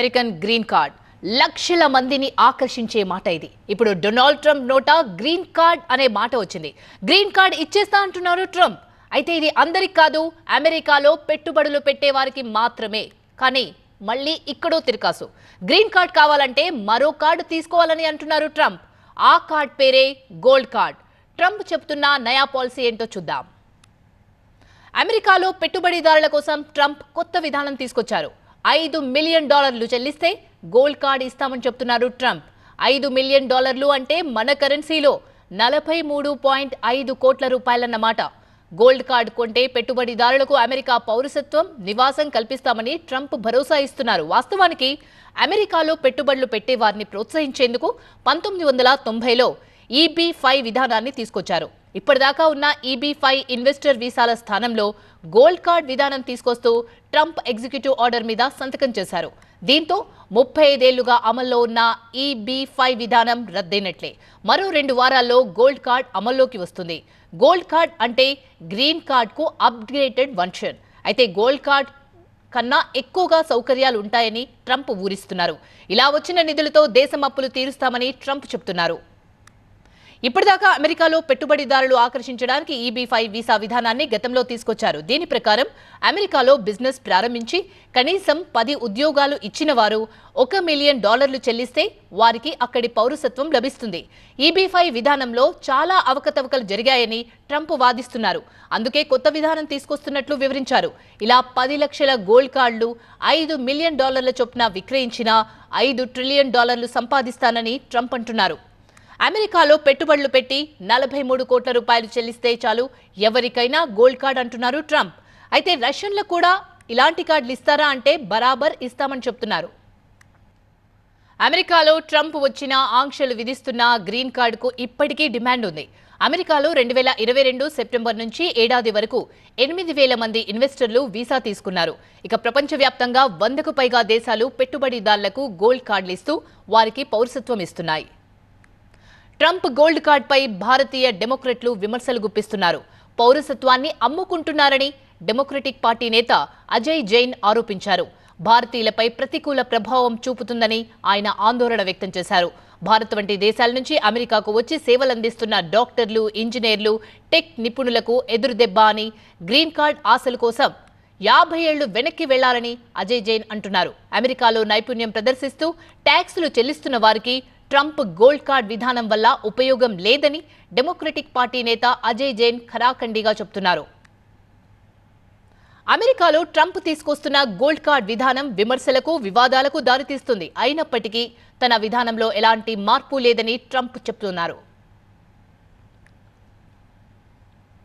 American green card. లక్షల మందిని ఆకర్షించే మాట ఇది. ఇప్పుడు డొనాల్డ్ ట్రంప్ నోట గ్రీన్ కార్డ్ అనే మాట వచ్చింది. గ్రీన్ కార్డ్ ఇచ్చేస్తా అంటున్నారు ట్రంప్. అయితే ఇది అందరికి కాదు అమెరికాలో పెట్టుబడులు పెట్టే వారికి మాత్రమే. కానీ మళ్ళీ ఇక్కడో తిరకాసు. గ్రీన్ కార్డ్ కావాలంటే మరో కార్డు తీసుకోవాలని అంటున్నారు ట్రంప్. ఆ కార్డ్ పేరే గోల్డ్ కార్డ్. ట్రంప్ చెప్తున్న నయా పాలసీ ఏంటో చూద్దాం. అమెరికాలో పెట్టుబడిదారుల కోసం ట్రంప్ కొత్త విధానం తీసుకొచ్చారు. ఐదు మిలియన్ డాలర్లు చెల్లిస్తే గోల్డ్ కార్డ్ ఇస్తామని చెప్తున్నారు ట్రంప్. ఐదు మిలియన్ డాలర్లు అంటే మన కరెన్సీలో నలభై మూడు పాయింట్ ఐదు కోట్ల రూపాయలన్నమాట. గోల్డ్ కార్డ్ కొంటే పెట్టుబడిదారులకు అమెరికా పౌరసత్వం నివాసం కల్పిస్తామని ట్రంప్ భరోసా ఇస్తున్నారు. వాస్తవానికి అమెరికాలో పెట్టుబడులు పెట్టే వారిని ప్రోత్సహించేందుకు పంతొమ్మిది వందల తొంభైలో ఈబీ ఫైవ్ విధానాన్ని తీసుకొచ్చారు. ఇప్పటిదాకా ఉన్న ఈబీ ఫైవ్ ఇన్వెస్టర్ వీసాల స్థానంలో గోల్డ్ కార్డ్ విధానం తీసుకొస్తూ ట్రంప్ ఎగ్జిక్యూటివ్ ఆర్డర్ మీద సంతకం చేశారు. దీంతో ముప్పై ఐదేళ్ళుగా అమల్లో ఉన్న ఈబీ ఫైవ్ విధానం రద్దయినట్లే. మరో రెండు వారాల్లో గోల్డ్ కార్డ్ అమల్లోకి వస్తుంది. గోల్డ్ కార్డ్ అంటే గ్రీన్ కార్డ్కు అప్గ్రేడెడ్ వర్షన్ అయితే గోల్డ్ కార్డ్ కన్నా ఎక్కువగా సౌకర్యాలు ఉంటాయని ట్రంప్ ఊరిస్తున్నారు. ఇలా వచ్చిన నిధులతో దేశం అప్పులు తీరుస్తామని ట్రంప్ చెప్తున్నారు. ఇప్పటిదాకా అమెరికాలో పెట్టుబడిదారులు ఆకర్షించడానికి ఈబీ ఫైవ్ వీసా విధానాన్ని గతంలో తీసుకొచ్చారు. దీని ప్రకారం అమెరికాలో బిజినెస్ ప్రారంభించి కనీసం పది ఉద్యోగాలు ఇచ్చిన వారు ఒక మిలియన్ డాలర్లు చెల్లిస్తే వారికి అక్కడి పౌరసత్వం లభిస్తుంది. ఈబీ ఫైవ్ విధానంలో చాలా అవకతవకలు జరిగాయని ట్రంప్ వాదిస్తున్నారు. అందుకే కొత్త విధానం తీసుకొస్తున్నట్లు వివరించారు. ఇలా పది లక్షల గోల్డ్ కార్డులు ఐదు మిలియన్ డాలర్ల చొప్పున విక్రయించిన ఐదు ట్రిలియన్ డాలర్లు సంపాదిస్తానని ట్రంప్ అంటున్నారు. అమెరికాలో పెట్టుబడులు పెట్టి నలభై మూడు కోట్ల రూపాయలు చెల్లిస్తే చాలు. ఎవరికైనా గోల్డ్ కార్డ్ అంటున్నారు ట్రంప్. అయితే రష్యన్లకు కూడా ఇలాంటి కార్డులు ఇస్తారా అంటే బరాబర్ ఇస్తామని చెప్తున్నారు. అమెరికాలో ట్రంప్ వచ్చిన ఆంక్షలు విధిస్తున్న గ్రీన్ కార్డుకు ఇప్పటికీ డిమాండ్ ఉంది. అమెరికాలో రెండు వేల ఇరవై రెండు సెప్టెంబర్ నుంచి ఏడాది వరకు ఎనిమిది వేల మంది ఇన్వెస్టర్లు వీసా తీసుకున్నారు. ఇక ప్రపంచవ్యాప్తంగా వందకు పైగా దేశాలు పెట్టుబడిదారులకు గోల్డ్ కార్డులు ఇస్తూ వారికి పౌరసత్వం ఇస్తున్నాయి. ట్రంప్ గోల్డ్ కార్డ్పై భారతీయ డెమోక్రట్లు విమర్శలు గుప్పిస్తున్నారు. పౌరసత్వాన్ని అమ్ముకుంటున్నారని డెమోక్రటిక్ పార్టీ నేత అజయ్ జైన్ ఆరోపించారు. భారతీయులపై ప్రతికూల ప్రభావం చూపుతుందని ఆయన ఆందోళన వ్యక్తం చేశారు. భారత్ వంటి దేశాల నుంచి అమెరికాకు వచ్చి సేవలందిస్తున్న డాక్టర్లు ఇంజనీర్లు టెక్ నిపుణులకు ఎదురుదెబ్బ అని గ్రీన్ కార్డ్ ఆశల కోసం యాభై ఏళ్ళు వెనక్కి వెళ్ళాలని అజయ్ జైన్ అంటున్నారు. అమెరికాలో నైపుణ్యం ప్రదర్శిస్తూ ట్యాక్సులు చెల్లిస్తున్న వారికి ట్రంప్ గోల్డ్ కార్డ్ విధానం వల్ల ఉపయోగం లేదని డెమోక్రటిక్ పార్టీ నేత అజయ్ జైన్ ఖరాఖండిగా చెప్తున్నారు. అమెరికాలో ట్రంప్ తీసుకొస్తున్న గోల్డ్ కార్డ్ విధానం విమర్శలకు వివాదాలకు దారితీస్తుంది. అయినప్పటికీ తన విధానంలో ఎలాంటి మార్పు లేదని ట్రంప్ చెప్తున్నారు.